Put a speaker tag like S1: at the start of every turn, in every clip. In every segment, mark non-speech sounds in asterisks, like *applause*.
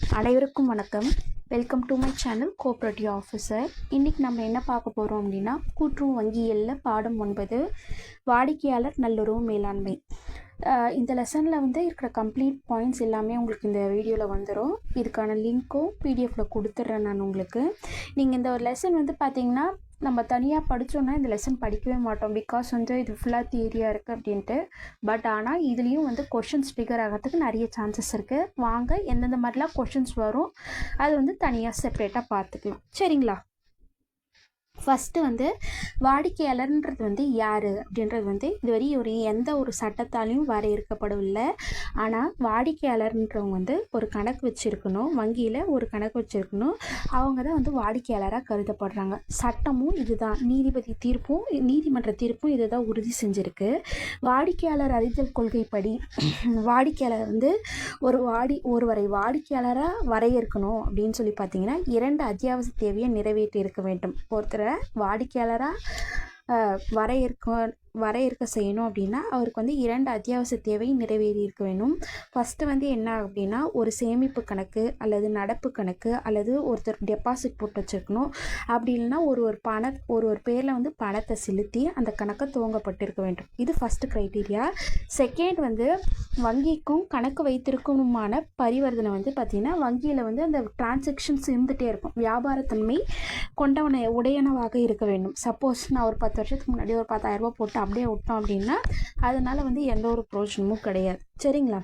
S1: அனைவருக்கும் வணக்கம். Welcome to my channel cooperative officer இன்றைக்கி நம்ம என்ன பார்க்க போகிறோம் அப்படின்னா கூட்டுறவு வங்கியலில் பாடம் ஒன்பது வாடிக்கையாளர் நல்லுறவு மேலாண்மை. இந்த லெசனில் வந்து இருக்கிற கம்ப்ளீட் பாயிண்ட்ஸ் எல்லாமே உங்களுக்கு இந்த வீடியோவில் வந்துடும் இதுக்கான லிங்க்கும் பிடிஎஃப்பில் கொடுத்துட்றேன் நான் உங்களுக்கு. நீங்கள் இந்த ஒரு லெசன் வந்து பார்த்தீங்கன்னா நம்ம தனியாக படித்தோன்னா இந்த லெசன் படிக்கவே மாட்டோம். பிகாஸ் வந்து இது ஃபுல்லாக தியரியாக இருக்குது அப்படின்ட்டு. பட் ஆனால் இதுலேயும் வந்து கொஷின்ஸ் ஃபிகர் ஆகிறதுக்கு நிறைய சான்சஸ் இருக்குது வாங்க எந்தெந்த மாதிரிலாம் கொஷின்ஸ் வரும் அது வந்து தனியாக செப்பரேட்டாக பார்த்துக்கலாம். சரிங்களா? ஃபஸ்ட்டு வந்து வாடிக்கையாளர்ன்றது வந்து யார்? அப்படின்றது வந்து இதுவரை ஒரு எந்த ஒரு சட்டத்தாலையும் வரையறுக்கப்படவில்லை. ஆனால் வாடிக்கையாளர்ன்றவங்க வந்து ஒரு கணக்கு வச்சுருக்கணும் வங்கியில் ஒரு கணக்கு வச்சுருக்கணும். அவங்க தான் வந்து வாடிக்கையாளராக கருதப்படுறாங்க. சட்டமும் இதுதான். நீதிபதி தீர்ப்பும் நீதிமன்ற தீர்ப்பும் இதை தான் உறுதி செஞ்சுருக்கு. வாடிக்கையாளர் அறிதல் கொள்கைப்படி *clears throat* வாடிக்கையாளர் வந்து ஒரு வாடி ஒருவரை வாடிக்கையாளராக வரையறுக்கணும் அப்படின்னு சொல்லி பார்த்தீங்கன்னா இரண்டு அத்தியாவசிய தேவையை நிறைவேற்றி இருக்க வேண்டும். ஒருத்தரை வாடிக்கையாளராக வரையறுக்க வரையறுக்க செய்யணும் அப்படின்னா அவருக்கு வந்து இரண்டு அத்தியாவசிய தேவை நிறைவேறி இருக்க வேணும். ஃபஸ்ட்டு வந்து என்ன அப்படின்னா ஒரு சேமிப்பு கணக்கு அல்லது நடப்பு கணக்கு அல்லது ஒருத்தர் டெபாசிட் போட்டு வச்சுருக்கணும். அப்படி இல்லைன்னா ஒரு ஒரு பண ஒரு ஒரு பேரில் வந்து பணத்தை செலுத்தி அந்த கணக்கை துவங்கப்பட்டிருக்க வேண்டும். இது ஃபஸ்ட்டு க்ரைட்டீரியா செகண்ட் வந்து வங்கிக்கும் கணக்கு வைத்திருக்கணுமான பரிவர்த்தனை வந்து பார்த்திங்கன்னா வங்கியில் வந்து அந்த டிரான்சாக்ஷன்ஸ் இருந்துகிட்டே இருக்கும். வியாபாரத்தன்மை கொண்டவனை உடையனவாக இருக்க வேண்டும். சப்போஸ் நான் ஒரு பத்து வருஷத்துக்கு முன்னாடி ஒரு பத்தாயிரரூபா போட்டு அப்படியே விட்டோம் அப்படின்னா அதனால வந்து எந்த ஒரு பிரோஜனமும் கிடையாது. சரிங்களா?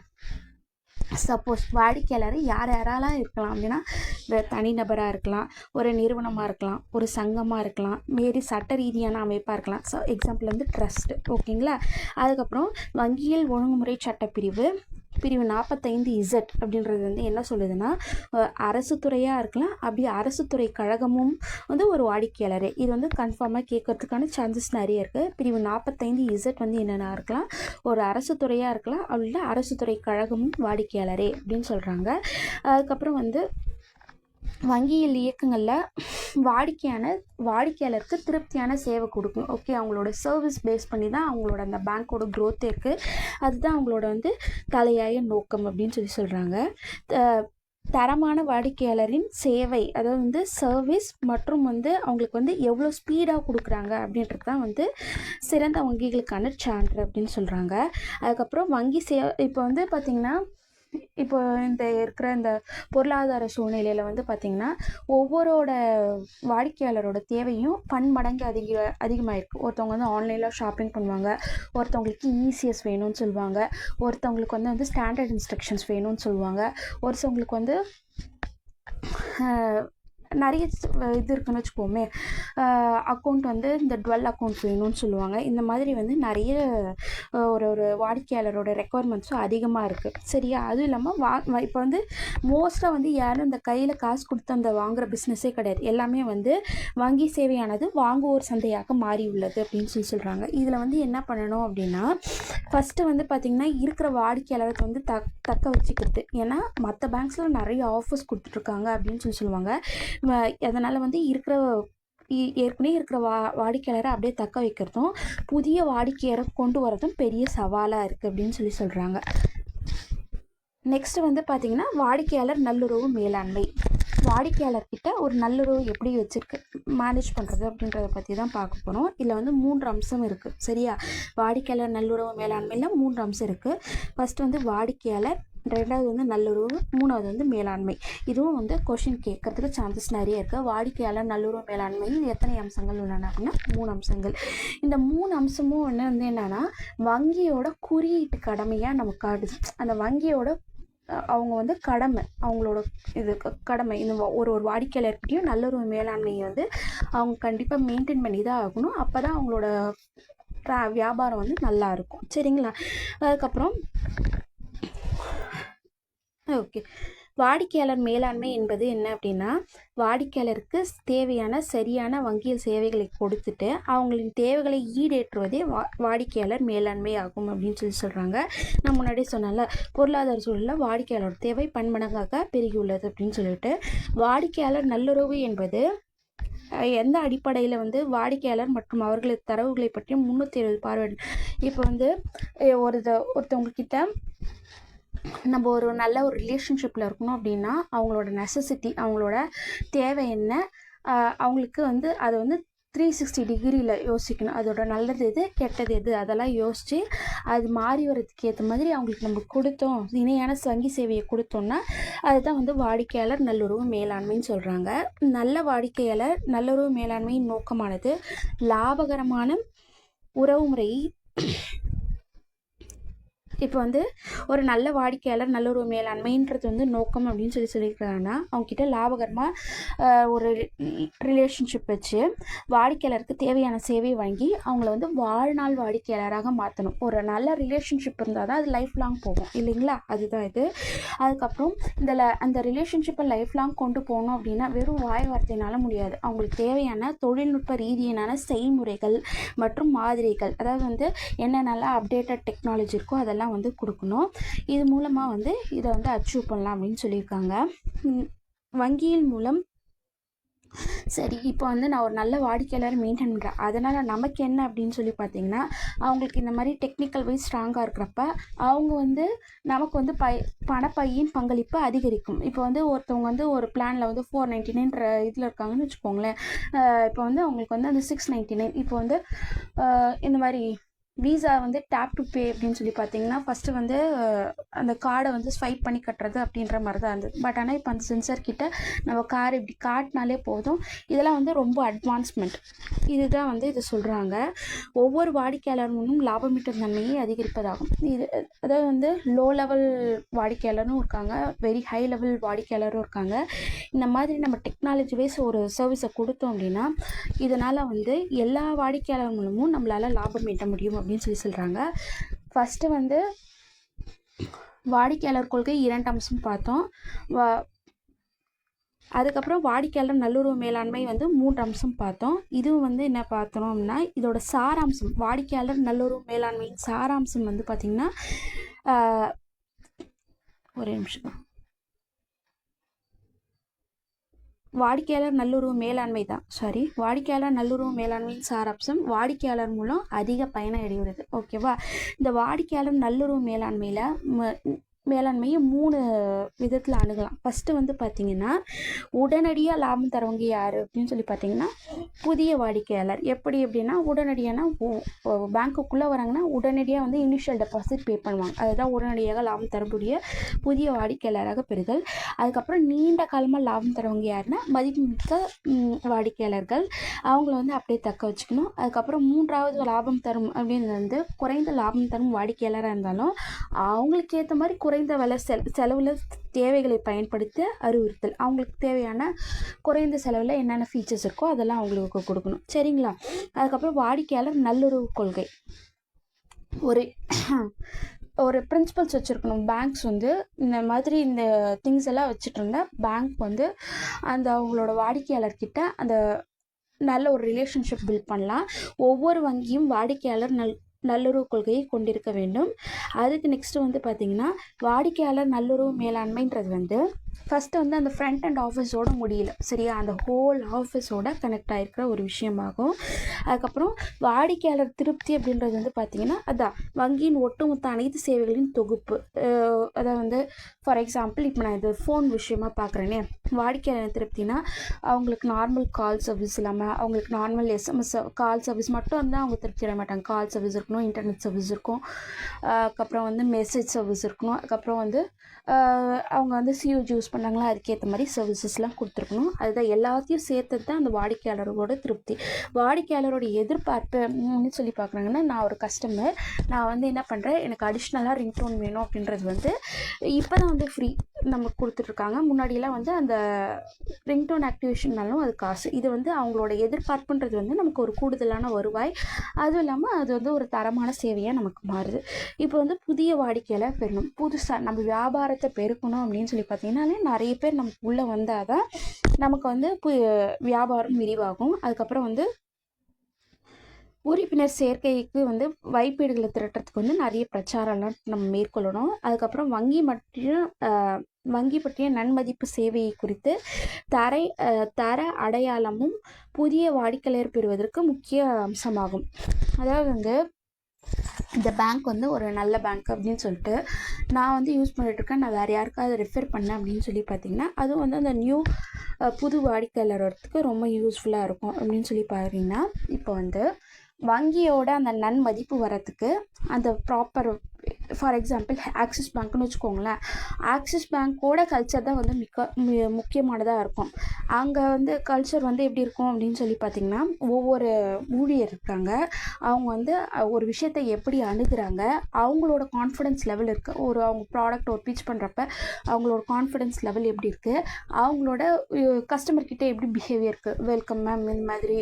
S1: சப்போஸ் வாடிக்கையாளர் யார் யாரெல்லாம் இருக்கலாம் அப்படின்னா இந்த தனிநபராக இருக்கலாம் ஒரு நிறுவனமாக இருக்கலாம் ஒரு சங்கமாக இருக்கலாம் மாரி சட்ட ரீதியான அமைப்பாக இருக்கலாம். ஸோ எக்ஸாம்பிள் வந்து ட்ரஸ்ட்டு ஓகேங்களா அதுக்கப்புறம் வங்கியில் ஒழுங்குமுறை சட்டப்பிரிவு பிரிவு நாற்பத்தைந்து இசட் அப்படின்றது வந்து என்ன சொல்லுதுன்னா அரசு துறையாக இருக்கலாம் அப்படி அரசு துறை கழகமும் வந்து ஒரு வாடிக்கையாளரே. இது வந்து கன்ஃபார்மாக கேட்கறதுக்கான சான்சஸ் நிறைய இருக்குது பிரிவு நாற்பத்தைந்து இசட் வந்து என்னென்ன இருக்கலாம் ஒரு அரசு துறையாக இருக்கலாம் அப்படி இல்லை அரசு துறை கழகமும் வாடிக்கையாளரே அப்படின்னு சொல்கிறாங்க அதுக்கப்புறம் வந்து வங்கியில் இயக்கங்களில் வாடிக்கையான வாடிக்கையாளருக்கு திருப்தியான சேவை கொடுக்கும். ஓகே அவங்களோட சர்வீஸ் பேஸ் பண்ணி தான் அவங்களோட அந்த பேங்க்கோட க்ரோத்தே இருக்குது அதுதான் அவங்களோட வந்து தலையாய நோக்கம் அப்படின்னு சொல்லி சொல்கிறாங்க தரமான வாடிக்கையாளரின் சேவை அதாவது வந்து சர்வீஸ் மற்றும் வந்து அவங்களுக்கு வந்து எவ்வளோ ஸ்பீடாக கொடுக்குறாங்க அப்படின்றது தான் வந்து சிறந்த வங்கிகளுக்கான சான்று அப்படின்னு சொல்கிறாங்க அதுக்கப்புறம் வங்கி சே இப்போ வந்து பார்த்திங்கன்னா இப்போ இந்த இருக்கிற இந்த பொருளாதார சூழ்நிலையில் வந்து பார்த்திங்கன்னா ஒவ்வொருவோட வாடிக்கையாளரோட தேவையும் பன்மடங்கு அதிக அதிகமாயிருக்கு. ஒருத்தவங்க வந்து ஆன்லைனில் ஷாப்பிங் பண்ணுவாங்க. ஒருத்தவங்களுக்கு இசிஎஸ் வேணும்னு சொல்லுவாங்க. ஒருத்தவங்களுக்கு வந்து வந்து ஸ்டாண்டர்ட் இன்ஸ்ட்ரக்ஷன்ஸ் வேணும்னு சொல்லுவாங்க. ஒருத்தவங்களுக்கு வந்து நிறைய இது இருக்குன்னு வச்சுக்கோமே அக்கௌண்ட் வந்து இந்த டுவெல் அக்கௌண்ட் வேணும்னு சொல்லுவாங்க. இந்த மாதிரி வந்து நிறைய ஒரு ஒரு வாடிக்கையாளரோட ரெக்குவயர்மெண்ட்ஸும் அதிகமாக இருக்குது சரியா? அதுவும் இல்லாமல் வா இப்போ வந்து மோஸ்ட்டாக வந்து யாரும் இந்த கையில் காசு கொடுத்து அந்த வாங்குகிற பிஸ்னஸே கிடையாது. எல்லாமே வந்து வங்கி சேவையானது வாங்குவோர் சந்தையாக மாறி உள்ளது அப்படின்னு சொல்லி சொல்கிறாங்க இதில் வந்து என்ன பண்ணணும் அப்படின்னா ஃபஸ்ட்டு வந்து பார்த்திங்கன்னா இருக்கிற வாடிக்கையாளருக்கு வந்து தக் தக்க வச்சுக்கிறது. ஏன்னா மற்ற பேங்க்ஸில் நிறைய ஆஃபர்ஸ் கொடுத்துட்ருக்காங்க அப்படின்னு சொல்லி சொல்லுவாங்க. அதனால் வந்து இருக்கிற இ- ஏற்கனவே இருக்கிற வா வாடிக்கையாளரை அப்படியே தக்க வைக்கிறதும் புதிய வாடிக்கையாளரை கொண்டு வரதும் பெரிய சவாலாக இருக்குது அப்படின்னு சொல்லி சொல்கிறாங்க நெக்ஸ்ட் வந்து பார்த்திங்கன்னா வாடிக்கையாளர் நல்லுறவு மேலாண்மை. வாடிக்கையாளர்கிட்ட ஒரு நல்லுறவு எப்படி வச்சுருக்கு மேனேஜ் பண்ணுறது அப்படின்றத பற்றி தான் பார்க்க போகிறோம் இதில் வந்து மூன்று அம்சம் இருக்குது சரியா? வாடிக்கையாளர் நல்லுறவு மேலாண்மையில் மூன்று அம்சம் இருக்குது ஃபஸ்ட்டு வந்து வாடிக்கையாளர் ரெண்டாவது வந்து நல்லுறவு மூணாவது வந்து மேலாண்மை. இதுவும் வந்து கொஷின் கேட்கறதுக்கு சான்சஸ் நிறைய இருக்குது வாடிக்கையாளர் நல்லுறவு மேலாண்மையில் எத்தனை அம்சங்கள் உள்ளன அப்படின்னா மூணு அம்சங்கள். இந்த மூணு அம்சமும் ஒன்று வந்து என்னென்னா வங்கியோட குறியீட்டு கடமையாக நமக்கு காடுது அந்த வங்கியோட அவங்க வந்து கடமை அவங்களோட இது கடமை. இந்த ஒரு ஒரு வாடிக்கையாளர்கிட்டையும் நல்ல ஒரு மேலாண்மையை வந்து அவங்க கண்டிப்பாக மெயின்டைன் பண்ணி தான் ஆகணும். அப்போ தான் அவங்களோட வியாபாரம் வந்து நல்லா இருக்கும். சரிங்களா? அதுக்கப்புறம் ஓகே. வாடிக்கையாளர் மேலாண்மை என்பது என்ன அப்படின்னா வாடிக்கையாளருக்கு தேவையான சரியான வங்கியல் சேவைகளை கொடுத்துட்டு அவங்களின் தேவைகளை ஈடேற்றுவதே வா வாடிக்கையாளர் மேலாண்மை ஆகும் அப்படின்னு சொல்லி சொல்கிறாங்க நான் முன்னாடி சொன்னேன்ல பொருளாதார சூழலில் வாடிக்கையாளர் தேவை பன்மடங்காக பெருகியுள்ளது அப்படின்னு சொல்லிட்டு வாடிக்கையாளர் நல்லுறவு என்பது எந்த அடிப்படையில் வந்து வாடிக்கையாளர் மற்றும் அவர்களது தரவுகளை பற்றி முந்நூற்றி எழுபது பார்வை இப்போ வந்து அஹ், ஒரு ஒருத்தவங்க கிட்ட நம்ம ஒரு நல்ல ஒரு ரிலேஷன்ஷிப்பில் இருக்கணும் அப்படின்னா அவங்களோட நெசசிட்டி அவங்களோட தேவை என்ன அவங்களுக்கு வந்து அதை வந்து த்ரீ சிக்ஸ்டி டிகிரியில் யோசிக்கணும். அதோட நல்லது எது கெட்டது எது அதெல்லாம் யோசித்து அது மாறி வரதுக்கு ஏற்ற மாதிரி அவங்களுக்கு நம்ம கொடுத்தோம். இணையான வங்கி சேவையை கொடுத்தோம்னா அதுதான் வந்து வாடிக்கையாளர் நல்லுறவு மேலாண்மைன்னு சொல்கிறாங்க நல்ல வாடிக்கையாளர் நல்லுறவு மேலாண்மையின் நோக்கமானது லாபகரமான உறவு முறையை இப்போ வந்து ஒரு நல்ல வாடிக்கையாளர் நல்ல ஒரு மேலாண்மைன்றது வந்து நோக்கம் அப்படின்னு சொல்லி சொல்லியிருக்காங்கன்னா அவங்கக்கிட்ட லாபகரமாக ஒரு ரிலேஷன்ஷிப் வச்சு வாடிக்கையாளருக்கு தேவையான சேவை வழங்கி அவங்கள வந்து வாழ்நாள் வாடிக்கையாளராக மாற்றணும் ஒரு நல்ல ரிலேஷன்ஷிப் இருந்தால் தான் அது லைஃப் லாங் போகும். இல்லைங்களா? அதுதான் இது. அதுக்கப்புறம் இந்த ல- அந்த ரிலேஷன்ஷிப்பை லைஃப் லாங் கொண்டு போகணும் அப்படின்னா வெறும் வாய் வார்த்தையினால முடியாது. அவங்களுக்கு தேவையான தொழில்நுட்ப ரீதியான செய்முறைகள் மற்றும் மாதிரிகள் அதாவது வந்து என்னென்னலாம் அப்டேட்டட் டெக்னாலஜி இருக்கோ அதெல்லாம் வந்து கொடுக்கணும். இது மூலமாக வந்து இதை வந்து அச்சீவ் பண்ணலாம் அப்படின்னு சொல்லியிருக்காங்க. வங்கியின் மூலம். சரி இப்போ வந்து நான் ஒரு நல்ல வாடிக்கையாளர் மெயின்டைன் பண்ணுறேன் அதனால் நமக்கு என்ன அப்படின்னு சொல்லி பார்த்தீங்கன்னா அவங்களுக்கு இந்த மாதிரி டெக்னிக்கல் வைஸ் ஸ்ட்ராங்காக இருக்கிறப்ப அவங்க வந்து நமக்கு வந்து பை பணப்பையின் பங்களிப்பு அதிகரிக்கும். இப்போ வந்து ஒருத்தவங்க வந்து ஒரு பிளானில் வந்து ஃபோர் நைன்டி நைன்ற இதில் இருக்காங்கன்னு வச்சுக்கோங்களேன். இப்போ வந்து அவங்களுக்கு வந்து அந்த சிக்ஸ் நைன்டி நைன் இப்போ வந்து இந்த மாதிரி விசா வந்து டேப் டு பே அப்படின்னு சொல்லி பார்த்தீங்கன்னா ஃபஸ்ட்டு வந்து அந்த கார்டை வந்து ஸ்வைப் பண்ணி கட்டுறது அப்படின்ற மாதிரி தான் இருந்தது. பட் ஆனால் இப்போ அந்த சென்சர் கிட்ட நம்ம கார் இப்படி காட்டினாலே போதும். இதெல்லாம் வந்து ரொம்ப அட்வான்ஸ்மெண்ட் இதுதான் வந்து இதை சொல்கிறாங்க ஒவ்வொரு வாடிக்கையாளர்களும் லாபமீட்டும் தன்மையை அதிகரிப்பதாகும். இது அதாவது வந்து லோ லெவல் வாடிக்கையாளரும் இருக்காங்க. வெரி ஹை லெவல் வாடிக்கையாளரும் இருக்காங்க. இந்த மாதிரி நம்ம டெக்னாலஜி வைஸ் ஒரு சர்வீஸை கொடுத்தோம் அப்படின்னா இதனால் வந்து எல்லா வாடிக்கையாளர்களும் நம்மளால் லாபம் ஈட்ட முடியும் அப்படின்னு சொல்லி சொல்கிறாங்க ஃபஸ்ட்டு வந்து வாடிக்கையாளர் கொள்கை இரண்டு அம்சம் பார்த்தோம். வா அதுக்கப்புறம் வாடிக்கையாளர் நல்லுறவு மேலாண்மை வந்து மூன்று அம்சம் பார்த்தோம். இதுவும் வந்து என்ன பார்த்தோம் அப்படின்னா இதோட சாராம்சம் வாடிக்கையாளர் நல்லுறவு மேலாண்மையின் சாராம்சம் வந்து பார்த்திங்கன்னா ஒரே நிமிஷம். வாடிக்கையாளர் நல்லுறவு மேலாண்மை தான். சாரி வாடிக்கையாளர் நல்லுறவு மேலாண்மையின் சாராம்சம் வாடிக்கையாளர் மூலம் அதிக பயனை அடைகிறது. ஓகேவா இந்த வாடிக்கையாளர் நல்லுறவு மேலாண்மையில் மேலாண்மையை மூணு விதத்தில் அணுகலாம். ஃபஸ்ட்டு வந்து பார்த்தீங்கன்னா உடனடியாக லாபம் தரவங்க யார் அப்படின்னு சொல்லி பார்த்தீங்கன்னா புதிய வாடிக்கையாளர். எப்படி எப்படின்னா உடனடியானா பேங்க்குக்குள்ளே வராங்கன்னா உடனடியாக வந்து இனிஷியல் டெபாசிட் பே பண்ணுவாங்க. அதுதான் உடனடியாக லாபம் தரக்கூடிய புதிய வாடிக்கையாளராக பெறுதல். அதுக்கப்புறம் நீண்ட காலமாக லாபம் தரவங்க யாருன்னா மதிப்புமிக்க வாடிக்கையாளர்கள். அவங்கள வந்து அப்படியே தக்க வச்சுக்கணும். அதுக்கப்புறம் மூன்றாவது லாபம் தரும் அப்படின்றது வந்து குறைந்த லாபம் தரும் வாடிக்கையாளராக இருந்தாலும் அவங்களுக்கு ஏற்ற மாதிரி குறைந்த விலை செல் செலவில் தேவைகளை பயன்படுத்த அறிவுறுத்தல். அவங்களுக்கு தேவையான குறைந்த செலவில் என்னென்ன ஃபீச்சர்ஸ் இருக்கோ அதெல்லாம் அவங்களுக்கு கொடுக்கணும். சரிங்களா? அதுக்கப்புறம் வாடிக்கையாளர் நல்லுறவு கொள்கை. ஒரு ஒரு பிரின்சிபல்ஸ் வச்சுருக்கணும். பேங்க்ஸ் வந்து இந்த மாதிரி இந்த திங்ஸ் எல்லாம் வச்சுட்டு இருந்தால் பேங்க் வந்து அந்த அவங்களோட வாடிக்கையாளர்கிட்ட அந்த நல்ல ஒரு ரிலேஷன்ஷிப் பில்ட் பண்ணலாம். ஒவ்வொரு வங்கியும் வாடிக்கையாளர் நல் நல்லுறவு கொள்கையை கொண்டிருக்க வேண்டும். அதுக்கு நெக்ஸ்ட்டு வந்து பார்த்திங்கன்னா வாடிக்கையாளர் நல்லுறவு மேலாண்மைன்றது வந்து ஃபஸ்ட்டு வந்து அந்த ஃப்ரண்ட் அண்ட் ஆஃபீஸோட முடியல. சரியா? அந்த ஹோல் ஆஃபீஸோட கனெக்ட் ஆகிருக்கிற ஒரு விஷயமாகும். அதுக்கப்புறம் வாடிக்கையாளர் திருப்தி அப்படின்றது வந்து பார்த்திங்கன்னா அதான் வங்கியின் ஒட்டுமொத்த அனைத்து சேவைகளின் தொகுப்பு. அதை வந்து ஃபார் எக்ஸாம்பிள் இப்போ நான் இது ஃபோன் விஷயமா பார்க்குறேனே வாடிக்கையாளர் திருப்தினா அவங்களுக்கு நார்மல் கால் சர்வீஸ் இல்லாமல் அவங்களுக்கு நார்மல் எஸ்எம்எஸ் கால் சர்வீஸ் மட்டும் இருந்தால் அவங்க திருப்தி அடைய மாட்டாங்க. கால் சர்வீஸ் இருக்கணும் இன்டர்நெட் சர்வீஸ் இருக்கும். அதுக்கப்புறம் வந்து மெசேஜ் சர்வீஸ் இருக்கணும். அதுக்கப்புறம் வந்து அவங்க வந்து சியூஜ் யூஸ் பண்ணாங்களா அதுக்கேற்ற மாதிரி சர்வீசஸ்லாம் கொடுத்துருக்கணும். அதுதான் எல்லாத்தையும் சேர்த்தது தான் அந்த வாடிக்கையாளரோட திருப்தி. வாடிக்கையாளரோட எதிர்பார்ப்புன்னு சொல்லி பார்க்குறாங்கன்னா நான் ஒரு கஸ்டமர் நான் வந்து என்ன பண்ணுறேன் எனக்கு அடிஷ்னலாக ரிங்டோன் வேணும் அப்படின்றது வந்து இப்போ தான் வந்து ஃப்ரீ நமக்கு கொடுத்துட்ருக்காங்க. முன்னாடியெல்லாம் வந்து அந்த ரிங்டோன் ஆக்டிவேஷன்னாலும் அது காசு. இது வந்து அவங்களோட எதிர்பார்ப்புன்றது வந்து நமக்கு ஒரு கூடுதலான வருவாய். அதுவும் இல்லாமல் அது வந்து ஒரு தரமான சேவையாக நமக்கு மாறுது. இப்போ வந்து புதிய வாடிக்கையாளர் பெறணும். புதுசாக நம்ம வியாபாரத்தை பெருக்கணும் அப்படின்னு சொல்லி பார்த்தீங்கன்னாலே நிறைய பேர் நமக்கு உள்ளே வந்தால் தான் நமக்கு வந்து பு வியாபாரம் விரிவாகும். அதுக்கப்புறம் வந்து உறுப்பினர் சேர்க்கைக்கு வந்து வைப்பீடுகளை திரட்டுறதுக்கு வந்து நிறைய பிரச்சாரம்லாம் நம்ம மேற்கொள்ளணும். அதுக்கப்புறம் வங்கி மற்றும் வங்கி பற்றிய நன்மதிப்பு சேவையை குறித்து தரை தர அடையாளமும் புதிய வாடிக்கையாளர் பெறுவதற்கு முக்கிய அம்சமாகும். அதாவது வந்து இந்த பேங்க் வந்து ஒரு நல்ல பேங்க் அப்படின்னு சொல்லிட்டு நான் வந்து யூஸ் பண்ணிகிட்ருக்கேன் நான் வேறு யாருக்காவது ரெஃபர் பண்ணேன் அப்படின்னு சொல்லி பார்த்தீங்கன்னா அதுவும் வந்து அந்த நியூ புது வாடிக்கையாளர் வரத்துக்கு ரொம்ப யூஸ்ஃபுல்லாக இருக்கும் அப்படின்னு சொல்லி பார்த்தீங்கன்னா இப்போ வந்து வங்கியோட அந்த நன்மதிப்பு வரத்துக்கு அந்த ப்ராப்பர் ஃபார் எக்ஸாம்பிள் ஆக்சிஸ் பேங்க்னு வச்சுக்கோங்களேன். ஆக்சிஸ் பேங்க்கோட கல்ச்சர் தான் வந்து மிக்க முக்கியமானதாக இருக்கும். அங்கே வந்து கல்ச்சர் வந்து எப்படி இருக்கும் அப்படின்னு சொல்லி பார்த்தீங்கன்னா ஒவ்வொரு ஊழியர் இருக்காங்க. அவங்க வந்து ஒரு விஷயத்தை எப்படி அணுகிறாங்க அவங்களோட கான்ஃபிடென்ஸ் லெவல் இருக்குது ஒரு அவங்க ப்ராடக்ட் ஒரு பீச் பண்ணுறப்ப அவங்களோட கான்ஃபிடன்ஸ் லெவல் எப்படி இருக்குது அவங்களோட கஸ்டமர்கிட்ட எப்படி பிஹேவியர் இருக்குது வெல்கம் மேம் இந்த மாதிரி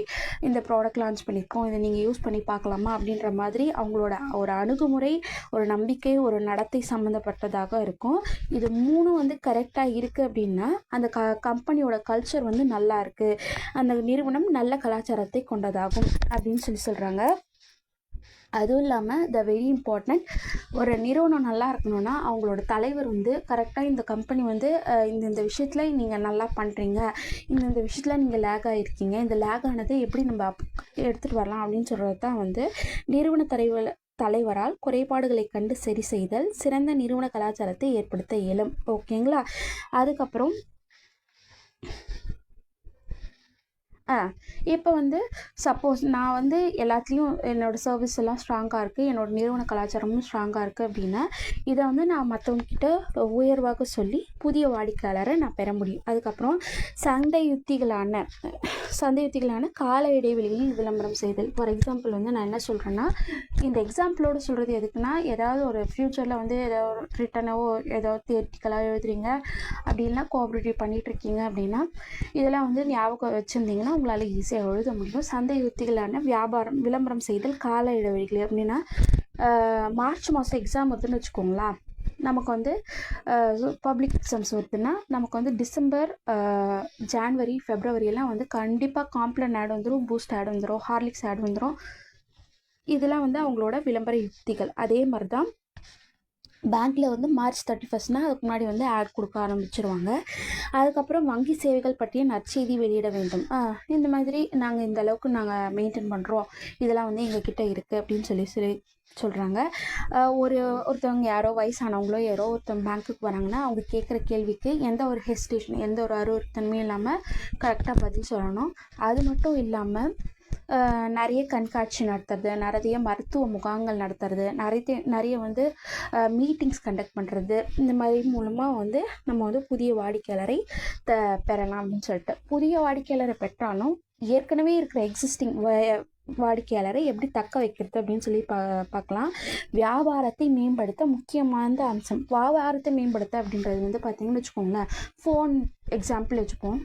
S1: இந்த ப்ராடக்ட் லான்ச் பண்ணியிருக்கோம் இதை நீங்கள் யூஸ் பண்ணி பார்க்கலாமா? அப்படின்ற மாதிரி அவங்களோட ஒரு அணுகுமுறை ஒரு நம்பிக்கை ஒரு நடத்தை சம்மந்தப்பட்டதாக இருக்கும். இது மூணும் வந்து கரெக்டாக இருக்குது அப்படின்னா அந்த க கம்பெனியோட கல்ச்சர் வந்து நல்லா இருக்குது அந்த நிறுவனம் நல்ல கலாச்சாரத்தை கொண்டதாகும் அப்படின்னு சொல்லி சொல்கிறாங்க அதுவும் இல்லாமல் த வெரி இம்பார்ட்டண்ட் ஒரு நிறுவனம் நல்லா இருக்கணும்னா அவங்களோட தலைவர் வந்து கரெக்டாக இந்த கம்பெனி வந்து இந்த இந்த விஷயத்தில் நீங்கள் நல்லா பண்ணுறீங்க இந்த இந்த விஷயத்தில் நீங்கள் லேக் ஆகிருக்கீங்க இந்த லேக் ஆனதை எப்படி நம்ம அப் எடுத்துகிட்டு வரலாம் அப்படின்னு சொல்கிறது தான் வந்து நிறுவன தலைவர் தலைவரால் குறைபாடுகளை கண்டு சரி செய்தல் சிறந்த நிறுவன கலாச்சாரத்தை ஏற்படுத்த இயலும். ஓகேங்களா? அதுக்கப்புறம் இப்போ வந்து சப்போஸ் நான் வந்து எல்லாத்துலேயும் என்னோடய சர்வீஸ் எல்லாம் ஸ்ட்ராங்காக இருக்குது என்னோடய நிறுவன கலாச்சாரமும் ஸ்ட்ராங்காக இருக்குது அப்படின்னா இதை வந்து நான் மற்றவங்கக்கிட்ட உயர்வாக சொல்லி புதிய வாடிக்கையாளரை நான் பெற முடியும். அதுக்கப்புறம் சந்தை யுத்திகளான சந்தை யுத்திகளான கால இடைவெளியில் விளம்பரம் செய்தல். ஃபார் எக்ஸாம்பிள் வந்து நான் என்ன சொல்கிறேன்னா இந்த எக்ஸாம்பிளோடு சொல்கிறது எதுக்குன்னா ஏதாவது ஒரு ஃப்யூச்சரில் வந்து ஏதோ ஒரு ரிட்டனோ ஏதோ தியேட்டிக்கலாக எழுதுறீங்க அப்படி இல்லைனா கோஆப்ரேட்டிவ் பண்ணிகிட்டு இருக்கீங்க அப்படின்னா இதெல்லாம் வந்து ஞாபகம் வச்சுருந்தீங்கன்னா உங்களால் ஈஸியாக எழுத முடியும். சந்தை யுத்திகளான வியாபாரம் விளம்பரம் செய்தல் கால இடைவெளிகள் அப்படின்னா மார்ச் மாதம் எக்ஸாம் வருதுன்னு வச்சுக்கோங்களேன். நமக்கு வந்து பப்ளிக் எக்ஸாம்ஸ் வருதுன்னா நமக்கு வந்து டிசம்பர் ஜான்வரி ஃபெப்ரவரி எல்லாம் வந்து கண்டிப்பாக காம்ப்ளன் ஆட் வந்துடும் பூஸ்ட் ஆட் வந்துடும் ஹார்லிக்ஸ் ஆட் வந்துடும் இதெல்லாம் வந்து அவங்களோட விளம்பர யுக்திகள். அதே மாதிரி தான் பேங்க்கில் வந்து மார்ச் தேர்ட்டி ஃபஸ்ட்னா அதுக்கு முன்னாடி வந்து ஆட் கொடுக்க ஆரம்பிச்சிருவாங்க. அதுக்கப்புறம் வங்கி சேவைகள் பற்றிய நற்செய்தி வெளியிட வேண்டும். இந்த மாதிரி நாங்கள் இந்த அளவுக்கு நாங்கள் மெயின்டைன் பண்ணுறோம் இதெல்லாம் வந்து எங்ககிட்ட இருக்குது அப்படின்னு சொல்லி சொல்லி சொல்கிறாங்க ஒரு ஒருத்தவங்க யாரோ வயசானவங்களோ யாரோ ஒருத்தவங்க பேங்க்குக்கு வராங்கன்னா அவங்க கேட்குற கேள்விக்கு எந்த ஒரு ஹெசிடேஷன் எந்த ஒரு அருவத்தன்மையும் இல்லாமல் கரெக்டாக பதில் சொல்லணும். அது மட்டும் இல்லாமல் நிறைய கண்காட்சி நடத்துறது நிறைய மருத்துவ முகாங்கள் நடத்துறது நிறைய நிறைய வந்து மீட்டிங்ஸ் கண்டக்ட் பண்ணுறது இந்த மாதிரி மூலமாக வந்து நம்ம வந்து புதிய வாடிக்கையாளரை த பெறலாம் அப்படின்னு சொல்லிட்டு. புதிய வாடிக்கையாளரை பெற்றாலும் ஏற்கனவே இருக்கிற எக்ஸிஸ்டிங் வாடிக்கையாளரை எப்படி தக்க வைக்கிறது அப்படின்னு சொல்லி பா பார்க்கலாம் வியாபாரத்தை மேம்படுத்த முக்கியமான அம்சம். வியாபாரத்தை மேம்படுத்த அப்படின்றது வந்து பார்த்தீங்கன்னு வச்சுக்கோங்களேன் ஃபோன் எக்ஸாம்பிள் வச்சுப்போம்.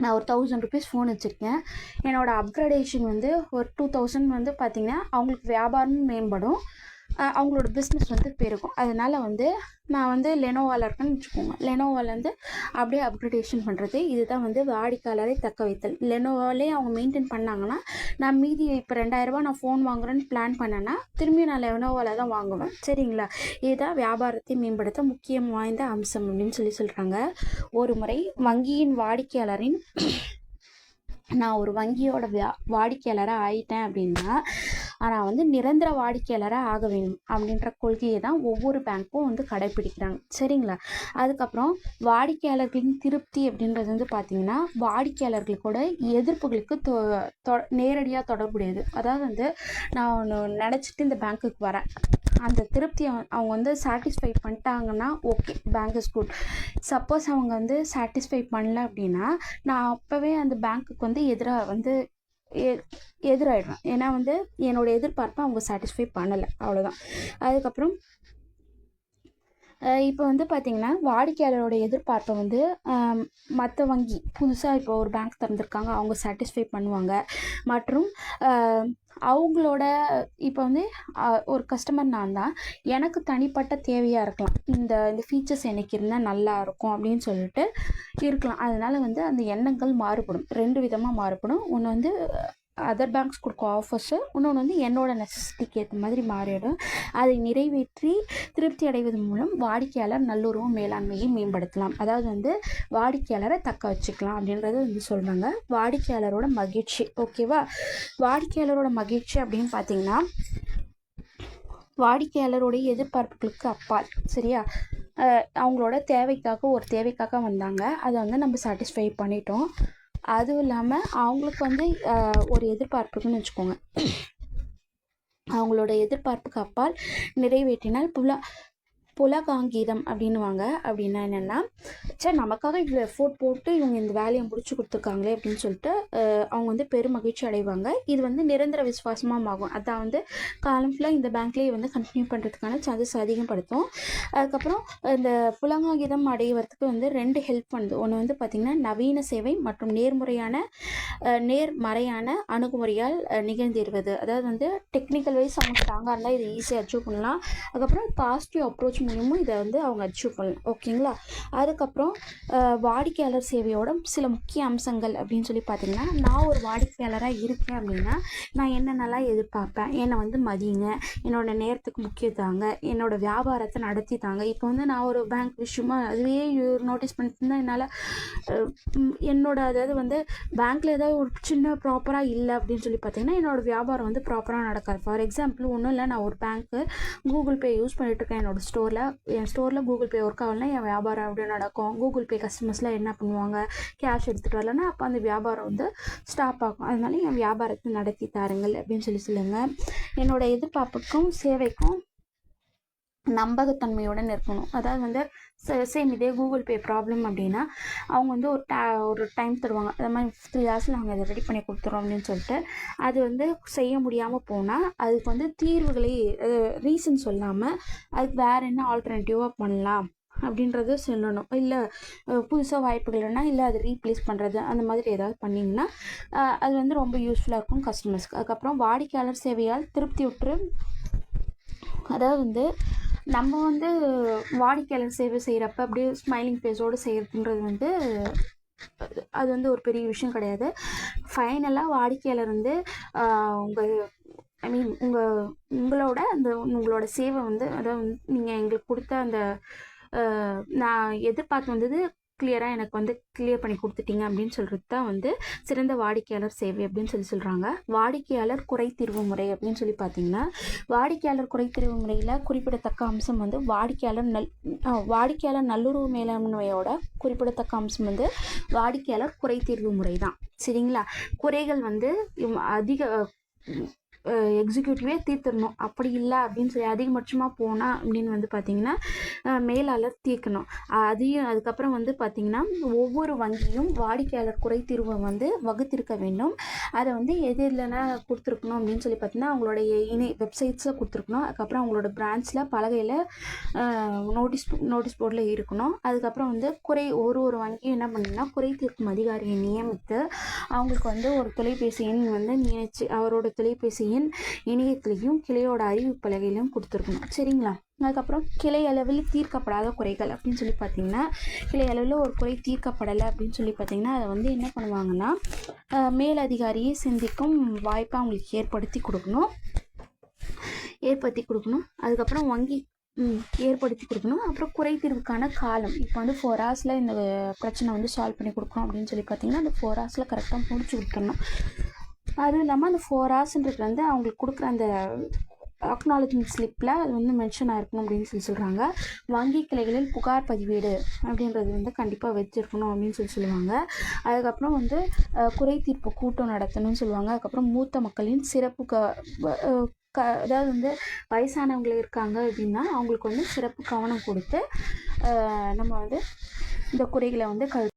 S1: நான் ஒரு தௌசண்ட் ருபீஸ் ஃபோன் வச்சுருக்கேன். என்னோடய அப்கிரடேஷன் வந்து ஒரு டூ தௌசண்ட் வந்து பார்த்திங்கன்னா அவங்களுக்கு வியாபாரமும் மேம்படும். அவங்களோட பிஸ்னஸ் வந்து பெருகும். அதனால் வந்து நான் வந்து லெனோவாவில் இருக்கேன்னு வச்சுக்கோங்க. லெனோவாவில் வந்து அப்படியே அப்கிரேடேஷன் பண்ணுறது இதுதான் வந்து வாடிக்கையாளரை தக்க வைத்தல். லெனோவாலே அவங்க மெயின்டைன் பண்ணாங்கன்னா நான் மீதி இப்போ ரெண்டாயிரரூபா நான் ஃபோன் வாங்குறேன்னு பிளான் பண்ணேன்னா திரும்பி நான் லெனோவாவில் தான் வாங்குவேன். சரிங்களா? இதுதான் வியாபாரத்தை மேம்படுத்த முக்கியம் வாய்ந்த அம்சம் அப்படின்னு சொல்லி சொல்கிறாங்க ஒரு முறை வங்கியின் வாடிக்கையாளரின் நான் ஒரு வங்கியோட வியா வாடிக்கையாளராக ஆயிட்டேன் அப்படின்னா ஆனால் வந்து நிரந்தர வாடிக்கையாளராக ஆக வேணும் அப்படின்ற கொள்கையை தான் ஒவ்வொரு பேங்க்கும் வந்து கடைப்பிடிக்கிறாங்க. சரிங்களா? அதுக்கப்புறம் வாடிக்கையாளர்களின் திருப்தி அப்படின்றது வந்து பார்த்திங்கன்னா வாடிக்கையாளர்களுக்கோட எதிர்ப்புகளுக்கு தொ நேரடியாக தொடர்புடையது. அதாவது வந்து நான் ஒன்று நினச்சிட்டு இந்த பேங்க்குக்கு வரேன். அந்த திருப்தியை அவங்க வந்து சாட்டிஸ்ஃபை பண்ணிட்டாங்கன்னா okay bank is good suppose அவங்க வந்து சாட்டிஸ்ஃபை பண்ணல அப்படின்னா நான் அப்போவே அந்த பேங்க்குக்கு வந்து எதிராக வந்து எ- எதிராயிடுவேன். ஏன்னா வந்து என்னோட எதிர்பார்ப்பை அவங்க சாட்டிஸ்ஃபை பண்ணலை. அவ்வளோதான் அதுக்கப்புறம் இப்போ வந்து பார்த்திங்கன்னா வாடிக்கையாளரோட எதிர்பார்ப்பை வந்து மற்ற வங்கி புதுசாக இப்போ ஒரு பேங்க் திறந்துருக்காங்க அவங்க சாட்டிஸ்ஃபை பண்ணுவாங்க. மற்றும் அவங்களோட இப்போ வந்து ஒரு கஸ்டமர் நான் தான் எனக்கு தனிப்பட்ட தேவையாக இருக்கலாம். இந்த இந்த ஃபீச்சர்ஸ் எனக்கு இருந்தால் நல்லா இருக்கும் அப்படின்னு சொல்லிட்டு இருக்கலாம். அதனால் வந்து அந்த எண்ணங்கள் மாறுபடும். ரெண்டு விதமாக மாறுபடும். ஒன்று வந்து அதர் பேங்க்ஸ் கொடுக்க ஆஃபர்ஸு இன்னொன்று வந்து என்னோட நெசசிட்டிக்கு ஏற்ற மாதிரி மாறிடும். அதை நிறைவேற்றி திருப்தி அடைவதன் மூலம் வாடிக்கையாளர் நல்லுறவு மேலாண்மையை மேம்படுத்தலாம். அதாவது வந்து வாடிக்கையாளரை தக்க வச்சுக்கலாம் அப்படின்றத வந்து சொல்கிறாங்க வாடிக்கையாளரோட மகிழ்ச்சி. ஓகேவா வாடிக்கையாளரோட மகிழ்ச்சி அப்படின்னு பார்த்தீங்கன்னா வாடிக்கையாளருடைய எதிர்பார்ப்புகளுக்கு அப்பால். சரியா? அவங்களோட தேவைக்காக ஒரு தேவைக்காக வந்தாங்க. அதை வந்து நம்ம சாட்டிஸ்ஃபை பண்ணிட்டோம். அதுவும் இல்லாமல் அவங்களுக்கு வந்து ஒரு எதிர்பார்ப்புக்குன்னு வச்சுக்கோங்க. அவங்களோட எதிர்பார்ப்புக்கு அப்பால் நிறைவேற்றினால் புலா புலகாங்கீதம் அப்படின்னுவாங்க. அப்படின்னா என்னென்னா சரி நமக்காக இவ்வளோ எஃபோர்ட் போட்டு இவங்க இந்த வேலையை முடிச்சு கொடுத்துருக்காங்களே அப்படின்னு சொல்லிட்டு அவங்க வந்து பெரும் மகிழ்ச்சி அடைவாங்க. இது வந்து நிரந்தர விசுவாசமாக ஆகும் அதான் வந்து காலம் ஃபுல்லாக இந்த பேங்க்லேயே வந்து கண்டினியூ பண்ணுறதுக்கான சான்சஸ் அதிகப்படுத்தும். அதுக்கப்புறம் இந்த புலகாங்கீதம் அடைவதற்கு வந்து ரெண்டு ஹெல்ப் பண்ணுது. ஒன்று வந்து பார்த்திங்கன்னா நவீன சேவை மற்றும் நேர்முறையான நேர்மறையான அணுகுமுறையால் நிகழ்ந்திருவது அதாவது வந்து டெக்னிக்கல் வைஸ் அவங்க ஸ்ட்ராங்காக இருந்தால் இது ஈஸியாக அச்சீவ் பண்ணலாம். அதுக்கப்புறம் பாசிட்டிவ் அப்ரோச் மூலியமும் இதை வந்து அவங்க அச்சீவ் பண்ணலாம் ஓகேங்களா? அதுக்கப்புறம் வாடிக்கையாளர் சேவையோட சில முக்கிய அம்சங்கள் அப்படின்னு சொல்லி பார்த்தீங்கன்னா நான் ஒரு வாடிக்கையாளராக இருக்கேன் அப்படின்னா நான் என்னென்னலாம் எதிர்பார்ப்பேன்? என்னை வந்து மதியுங்க. என்னோட நேரத்துக்கு முக்கியம் தாங்க. என்னோட வியாபாரத்தை நடத்தி தாங்க. இப்போ வந்து நான் ஒரு பேங்க் விஷயமா அதுவே நோட்டீஸ் பண்ணிட்டு இருந்தால் என்னால் என்னோட அதாவது வந்து பேங்க்கில் ஏதாவது ஒரு சின்ன ப்ராப்பராக இல்லை அப்படின்னு சொல்லி பார்த்தீங்கன்னா என்னோட வியாபாரம் வந்து ப்ராப்பராக நடக்காது. ஃபார் எக்ஸாம்பிள் ஒன்றும் இல்லை. நான் ஒரு பேங்க்கு கூகுள் பே யூஸ் பண்ணிட்டு இருக்கேன் என்னோட ஸ்டோரில் என் ஸ்டோரில் கூகுள் பே ஒர்க் ஆகலைன்னா என் வியாபாரம் எப்படி நடக்கும். கூகுள் பே கஸ்டமர்ஸ்லாம் என்ன பண்ணுவாங்க? கேஷ் எடுத்துகிட்டு வரலன்னா அப்போ அந்த வியாபாரம் வந்து ஸ்டாப் ஆகும். அதனால என் வியாபாரத்தை நடத்தி தாருங்கள் அப்படின்னு சொல்லி சொல்லுங்கள் என்னோட எதிர்பார்ப்புக்கும் சேவைக்கும் நம்பகத்தன்மையுடன் இருக்கணும் அதாவது வந்து சேம் இதே கூகுள் பே ப்ராப்ளம் அப்படின்னா அவங்க வந்து ஒரு டா ஒரு டைம் தருவாங்க. அது மாதிரி த்ரீ ஹவர்ஸில் நாங்கள் இதை ரெடி பண்ணி கொடுத்துறோம் அப்படின்னு சொல்லிட்டு அது வந்து செய்ய முடியாமல் போனால் அதுக்கு வந்து தீர்வுகளை ரீசன் சொல்லாமல் அதுக்கு வேறு என்ன ஆல்டர்னேட்டிவாக பண்ணலாம் அப்படின்றத சொல்லணும். இல்லை புதுசாக வாய்ப்புகள் இல்லைன்னா இல்லை அது ரீப்ளேஸ் பண்ணுறது அந்த மாதிரி ஏதாவது பண்ணிங்கன்னா அது வந்து ரொம்ப யூஸ்ஃபுல்லாக இருக்கும் கஸ்டமர்ஸ்க்கு அதுக்கப்புறம் வாடிக்கையாளர் சேவையால் திருப்தி விட்டுரு அதாவது வந்து நம்ம வந்து வாடிக்கையாளர் சேவை செய்கிறப்ப அப்படியே ஸ்மைலிங் ஃபேஸோடு செய்கிறதுன்றது வந்து அது வந்து ஒரு பெரிய விஷயம் கிடையாது. ஃபைனலாக வாடிக்கையாளர் வந்து உங்கள் ஐ மீன் உங்கள் உங்களோட அந்த உங்களோட சேவை வந்து அதாவது நீங்கள் எங்களுக்கு கொடுத்த அந்த நான் எதிர்பார்த்து வந்தது கிளியராக எனக்கு வந்து கிளியர் பண்ணி கொடுத்துட்டீங்க அப்படின்னு சொல்கிறது தான் வந்து சிறந்த வாடிக்கையாளர் சேவை அப்படின்னு சொல்லி சொல்கிறாங்க வாடிக்கையாளர் குறை தீர்வு முறை அப்படின்னு சொல்லி பார்த்தீங்கன்னா வாடிக்கையாளர் குறை தீர்வு முறையில் குறிப்பிடத்தக்க அம்சம் வந்து வாடிக்கையாளர் நல் வாடிக்கையாளர் நல்லுறவு மேலாண்மையோட குறிப்பிடத்தக்க அம்சம் வந்து வாடிக்கையாளர் குறை தீர்வு முறை தான். சரிங்களா? குறைகள் வந்து அதிக எக்ஸிக்யூட்டிவே தீர்த்துடணும். அப்படி இல்லை அப்படின்னு சொல்லி அதிகபட்சமாக போனால் அப்படின்னு வந்து பார்த்திங்கன்னா மேலாளர் தீர்க்கணும். அதையும் அதுக்கப்புறம் வந்து பார்த்திங்கன்னா ஒவ்வொரு வங்கியும் வாடிக்கையாளர் குறை தீர்வை வந்து வகுத்திருக்க வேண்டும். அதை வந்து எது இல்லைன்னா கொடுத்துருக்கணும் அப்படின்னு சொல்லி பார்த்தீங்கன்னா அவங்களுடைய இணை வெப்சைட்ஸில் கொடுத்துருக்கணும். அதுக்கப்புறம் அவங்களோட பிரான்ச்சில் பலகையில் நோட்டீஸ் நோட்டீஸ் போர்டில் இருக்கணும். அதுக்கப்புறம் வந்து குறை ஒரு ஒரு வங்கியும் என்ன பண்ணுன்னா குறை தீர்க்கும் அதிகாரியை நியமித்து அவங்களுக்கு வந்து ஒரு தொலைபேசி எண் வந்து நியமிச்சு அவரோட தொலைபேசி எண் இணையத்திலையும் கிளையோட அறிவு பலகையிலும் கொடுத்துருக்கணும். சரிங்களா? அதுக்கப்புறம் கிளை அளவில் தீர்க்கப்படாத குறைகள் அப்படின்னு சொல்லி பார்த்தீங்கன்னா கிளை அளவில் ஒரு குறை தீர்க்கப்படலை அப்படின்னு சொல்லி பார்த்தீங்கன்னா அதை வந்து என்ன பண்ணுவாங்கன்னா மேலதிகாரியை சிந்திக்கும் வாய்ப்பை அவங்களுக்கு ஏற்படுத்தி கொடுக்கணும். ஏற்படுத்தி கொடுக்கணும். அதுக்கப்புறம் வங்கி ஏற்படுத்தி கொடுக்கணும். அப்புறம் குறை தீர்வுக்கான காலம். இப்போ வந்து ஃபோர் ஹவர்ஸில் இந்த பிரச்சனை வந்து சால்வ் பண்ணி கொடுக்கணும் அப்படின்னு சொல்லி பார்த்தீங்கன்னா அந்த ஃபோர் ஹவர்ஸில் கரெக்டாக முடிச்சு கொடுத்துடணும். அதுவும் இல்லாமல் அந்த ஃபோர் ஹவர்ஸ்ன்றது வந்து அவங்களுக்கு கொடுக்குற அந்த அக்னாலஜ்மெண்ட் ஸ்லிப்பில் அது வந்து மென்ஷன் ஆயிருக்கணும் அப்படின்னு சொல்லி சொல்கிறாங்க வங்கி கிளைகளில் புகார் பதிவேடு அப்படின்றது வந்து கண்டிப்பாக வச்சுருக்கணும் அப்படின்னு சொல்லி சொல்லுவாங்க. அதுக்கப்புறம் வந்து குறை தீர்ப்பு கூட்டம் நடத்தணும்னு சொல்லுவாங்க. அதுக்கப்புறம் மூத்த மக்களின் சிறப்பு க க அதாவது வந்து வயசானவங்க இருக்காங்க அப்படின்னா அவங்களுக்கு வந்து சிறப்பு கவனம் கொடுத்து நம்ம வந்து இந்த குறைகளை வந்து கல்